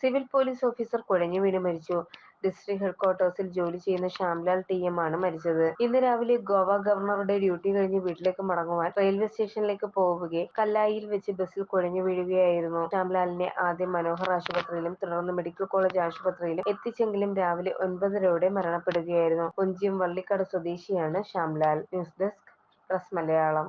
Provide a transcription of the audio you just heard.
Civil police officer കുഴഞ്ഞു വീണ് മരിച്ചു. ഡിസ്ട്രിക്ട് ഹെഡ്ക്വാർട്ടേഴ്സിൽ ജോലി ചെയ്യുന്ന ശ്യാംലാൽ ടി എം ആണ് മരിച്ചത്. ഇന്ന് രാവിലെ ഗോവ ഗവർണറുടെ ഡ്യൂട്ടി കഴിഞ്ഞ് വീട്ടിലേക്ക് മടങ്ങുവാൻ റെയിൽവേ സ്റ്റേഷനിലേക്ക് പോവുകയും കല്ലായിയിൽ വെച്ച് ബസ്സിൽ കുഴഞ്ഞു വീഴുകയായിരുന്നു. ശ്യാംലാലിനെ ആദ്യം മനോഹർ ആശുപത്രിയിലും തുടർന്ന് മെഡിക്കൽ കോളേജ് ആശുപത്രിയിലും എത്തിച്ചെങ്കിലും രാവിലെ ഒൻപതരയോടെ മരണപ്പെടുകയായിരുന്നു. കൊഞ്ചിയും വള്ളിക്കട സ്വദേശിയാണ് Shyamlal. News desk press Malayalam.